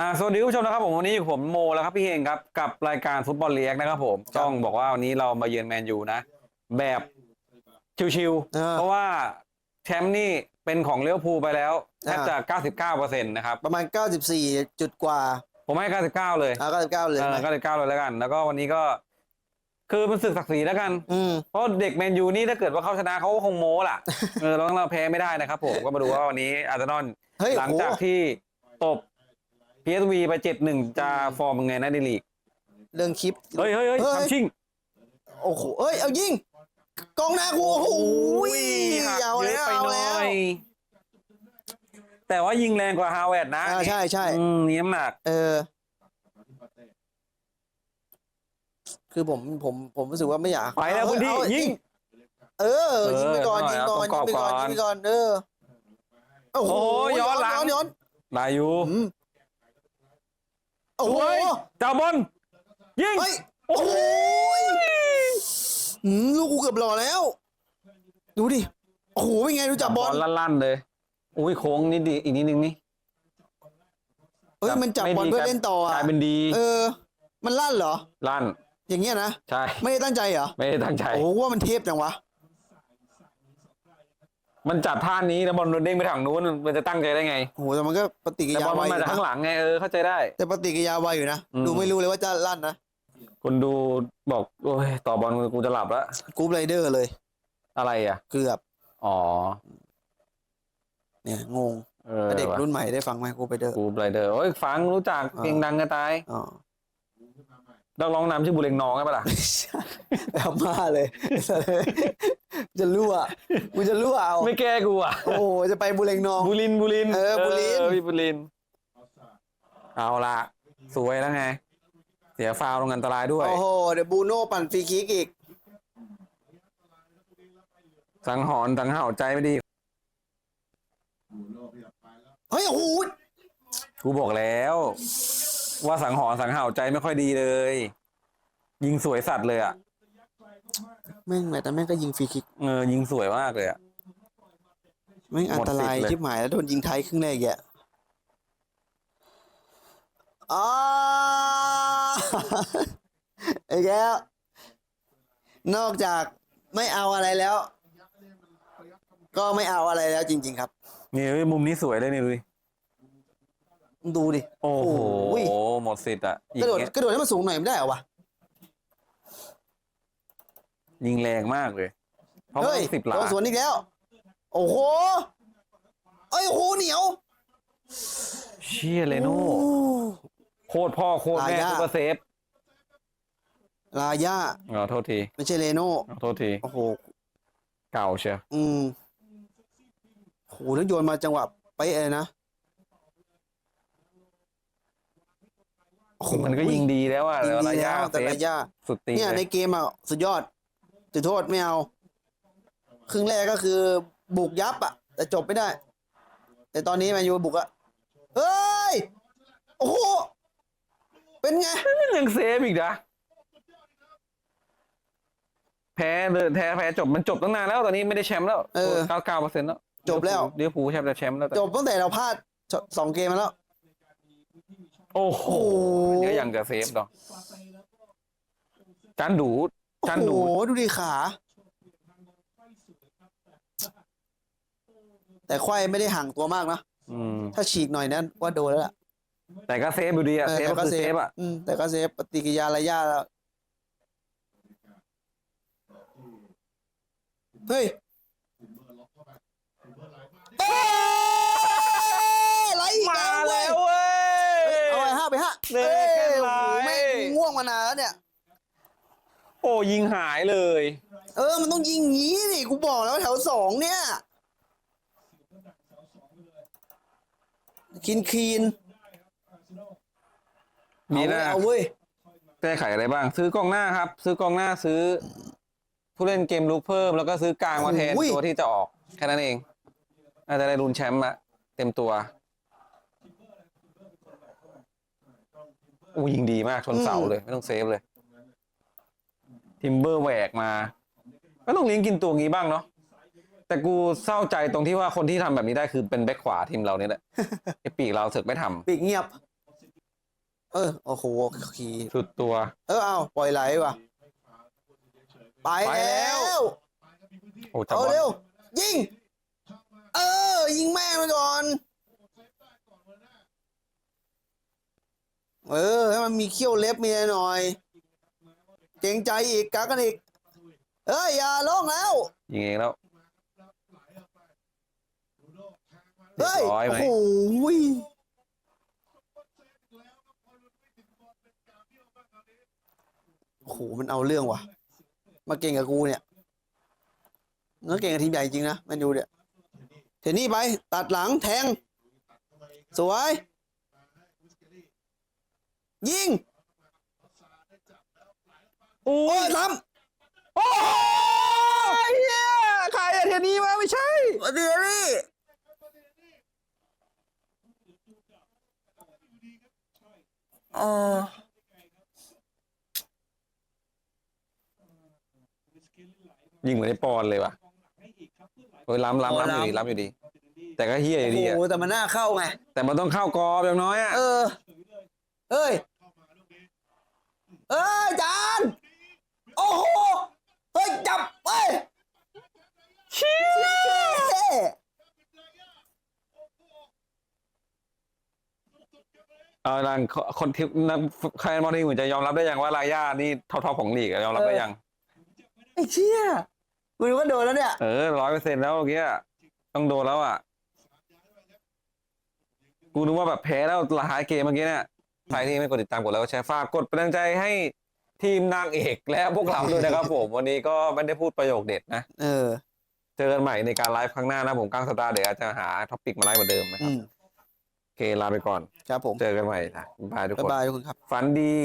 อ่าสวัสดีคุณผู้ชมนะครับผมวันนี้อยู่ผมโมแล้วครับพี่เฮงครับกับรายการฟุตบอลเลียกนะครับผมต้องบอกว่าวันนี้เรามาเยือนแมนยูนะ แบบชิวเออ ๆเพราะว่าแชมป์นี่เป็นของเลี้ยวภูลไปแล้วแทบอ่าจะ 99%นะครับประมาณ 94 จุดกว่าผมให้ 99 เลยอ่า99 เลยเออไหม99 เลยแล้วกัน แล้วก็วันนี้ก็ คือมันศึกศักดิ์ศรีแล้วกัน อืม เพราะเด็กแมนยูนี่ถ้าเกิดว่าเขาชนะเขาก็คงโม้ล่ะ เออเราต้องเราแพ้ไม่ได้นะครับผมก็มาดูว่าวันนี้อาร์เซนอลเฮ้ยหลังโอ้จากที่ตบ PSV ไปเจ็ดหนึ่งจะฟอร์มยังไงนะในลีก เรื่องคลิป เฮ้ยเฮ้ยเฮ้ยเฮ้ย ทำชิงโอ้โห เอ้ย เอายิง กองหน้ากูโอ้โหหักเอาเยแล้อะวไปเอาหน่แล้อวยแต่ว่ายิงแรงกว่าฮาวเวิร์ดนะอ่า ใช่ใช่ อืมนี่น้ำหนัก เออ คือผมผมผมรู้สึกว่าไม่อยากไปแล้วคุณที่เอายิง เออ ยิงไปก่อนเออยิงก่อนเอายิงไปก่อนก่อน ยิงไปก่อน เออ โอ้โห โอ้ย้อนหลัง ย้อนย้อนลายอยู่อืม โอ้โหเฮ้ยเจ้าบอลยิงเฮ้ย โอ้โหอืมลูกกูเกือบหล่อแล้ว ดูดิ โอ้โห เป็นไงดูจับบอล ลั่นๆเลย อุ้ยโค้งนิดดีอีกนิดนึงนี่เฮ้ย มันจับบอลไม่ดีเพื่อเล่นต่อกอะลายเป็นดี เออ มันลั่นเหรอ ลั่น อย่างเงี้ยนะ ใช่ ไม่ได้ตั้งใจเหรอ ไม่ได้ตั้งใจ โอ้โหว่ามันเทพจังวะ มันจับท่านี้แล้วบอลเด้งไปทางนู้นมันจะตั้งใจได้ไงโอ้โหแต่มันก็ปฏิกิแต่ริยาบอลไวมันอมายู่จากนะข้างหลังไงเออเข้าใจได้ แต่ปฏิกิริยาไวอยู่นะอืม ดูไม่รู้เลยว่าจะลั่นนะคนดูบอกโอ้ยต่อบอลกูจะหลับแล้วกรุ๊ปไรเดอร์เลยอะไรอะ เกือบอ๋อเนี่ยงงเออเด็กรุ่นใหม่ได้ฟังไหมกรุ๊ปไรเดอร์ กูไรเดอร์โอ้ยฟังรู้จักอ่าเพลงดังก็ตายอ๋อนักร้องนำชื่อบุเรงนองใช่ปะล่ะ แบบมาเลย จะรั่วกูจะรั่วเอาไม่แก้กูอะโอ้โหจะไปบุเรงนอง บุรินทร์บุรินทร์เออบุรินทร์ เออพี่บุรินทร์เอาละสวยแล้วไง เสียฟาวล์ลงอันตรายด้วย โอ้โหเดี๋ยวบูโน่ปั่นฟรีคิกอีก สังหรณ์สังเห่าใจไม่ดี เฮ้ยโอ้โหกูบอกแล้ว ว่าสังหรณ์สังเห่าใจไม่ค่อยดีเลย ยิงสวยสัตว์เลยอะ แม่งแต่แม่งก็ยิงฟรีคิกเออยิงสวยมากเลยอะแม่งอันตรายหมดสิทธิ์เลยชิบหายแล้วโดนยิงไทยครึ่งแรกอีกอะอ้าไอ้แก้วนอกจากไม่เอาอะไรแล้ว ก็ไม่เอาอะไรแล้วจริง ๆ ครับ นี่เฮ้ยมุมนี้สวยเลยนี่ดูดิดูดิโอ้โหโอ้ยหมดสิทธิ์อะยิกงระโดดเงี้ยกระโดดให้มันสูงหน่อยไม่ได้เหรอวะ ยิงแรงมากเลย เพราะเฮ้ยมันสิบหลาโดนสวนอีกแล้ว โอ้โหเอ้ยโอ้โหเหนียวเชี่ยเลยโน่โอ้โคตรพ่อโคตรแม่ลายยากซูเปอร์เซฟลาย่าอ๋อโทษทีไม่ใช่เลโน่ขอโทษทีโอ้โห เก่าเชียวอืมโหแล้วโยนมาจังหวะไปะเลยนะโอ้โหมันก็ยิงดีแล้วอะยิงแล้วดีระยะแล้วแต่เซฟระยะสุดตีเนี่ยเลในยเกมอะสุดยอด จุดโทษไม่เอา ครึ่งแรกก็คือบุกยับอะแต่จบไม่ได้ แต่ตอนนี้แมนยูบุกอะเฮ้ย โอ้โห เป็นไง มันยังเซฟอีกนะ แพ้เลยแพ้แพ้จบมันจบตั้งนานแล้วตอนนี้ไม่ได้แชมป์แล้วเออ เก้าเก้าเปอร์เซ็นต์แล้วจบแล้ว เดี๋ยวผูลแชมป์จะแชมป์แล้วจบตั้งแต่เราพลาดสองเกมมาแล้ว โอ้โหโอ้โหเดี๋ยวยังจะเซฟดอกจันดู จันโอ้ดูโหดูดิขา แต่ควายไม่ได้ห่างตัวมากนะอืมถ้าฉีกหน่อยนั้นว่าโดนแล้วล่ะแต่ก็เซฟอยู่ดีอะเออเซฟแต่ก็คือเซฟอะอืมแต่ก็เซฟปฏิกิริยาระยะแล้วเฮ้ยเอ้ยไหลอีกมาแล้วเว้แล้ยวเว้ยเอาไปห้าไปห้าเลิกเอ้ยกันโอ้ไหลโหแม่งง่วงมานานแล้วเนี่ย โอ้ยิงหายเลย เออ มันต้องยิงงี้นี่กูบอกแล้วแถวสองเนี่ยคินคีนมีเอาหเว้น้ายเอาเว้ยแก้ไขอะไรบ้าง ซื้อกองหน้าครับ ซื้อกองหน้าซื้อ ผู้เล่นเกมลุกเพิ่มแล้วก็ซื้อกลางมาแทนโอ้ยตัวที่จะออกแค่นั้นเองอาจจะได้รุนแชมป์อะเต็มตัวโอ้ยิงดีมากชนเสาเลย ไม่ต้องเซฟเลย ทิมเบอร์แหวกมา ก็ต้องเลี้ยงกินตัวงี้บ้างเนาะแต่กูเศร้าใจตรงที่ว่าคนที่ทำแบบนี้ได้คือเป็นแบ็คขวาทีมเราเนี่ยแหละไอปีกเราเสึกไม่ทำปีกเงียบ เออโอ้โหขี่สุดตัว เออเอาปล่อยไหลว่ะ ไปไปแล้แล้ววโอ้จับเอาบอลเร็ว ยิง เออ ยิงแม่มันก่อน เออ ให้มันมีเขี้ยวเล็บมีอะไรหน่อยเกรงใจอีกกักกันอีกเอ้ยอย่าลงแล้ว ยิงเองแล้วเฮ้ยเรียบร้อยไหมโอ้โหยโอ้โหมันเอาเรื่องว่ะ มาเก่งกับกูเนี่ยเนื้อเก่งกับทีมใหญ่จริงนะแมนยูเนี่ยเทนนี่ไป ตัดหลังแทง สวย ยิง โอ้โอ้ยยล้โอ้ยเฮียใครอะเทียนี้วะไม่ใช่ำเดี๋ยวนี่อ๋อยิงเหมือนไอ้ปอนเลยว่ะเฮ้ยล้ำล้ำล้ำอยู่ดีล้ำอยู่ดี แต่ก็เฮียอยู่ดีอะโอ้โหแต่มันน่าเข้าไง แต่มันต้องเข้ากรอบอย่างน้อยอะเออ เอ้ย เอ้ยจาน โอ้โห เฮ้ย จับเฮ้ยเชี่ยเอาลังคนที่นักใครมองที่เหมือนจะยอมรับได้ยังว่าลายานี่ท็อปๆของลีกอะยอมรับได้ยังไอ้เชี่ยกูนึกว่าโดนแล้วเนี่ย เออร้อยเปอร์เซ็นต์แล้วเมื่อกี้อะต้องโดนแล้วอะ กูนึกว่าแบบแพ้แล้วลายเกมเมื่อกี้เนี่ยใครที่ไม่กดติดตามกดแล้วก็แชร์ฝากกดเป็นกำลังใจให้ ทีมนางเอกและพวกเราด้วยนะครับผม วันนี้ก็ไม่ได้พูดประโยคเด็ดนะ เออ เจอกันใหม่ในการไลฟ์ครั้งหน้านะผมกลางสัปดาห์เดี๋ยวอาจจะหาท็อปิกมาไลฟ์เหมือนเดิมนะคอืรับมโอเคลาไปก่อน ครับผมเจอกันใหม่นะบายทุกบ๊าคยนบายทุกคนครับ ฝันดี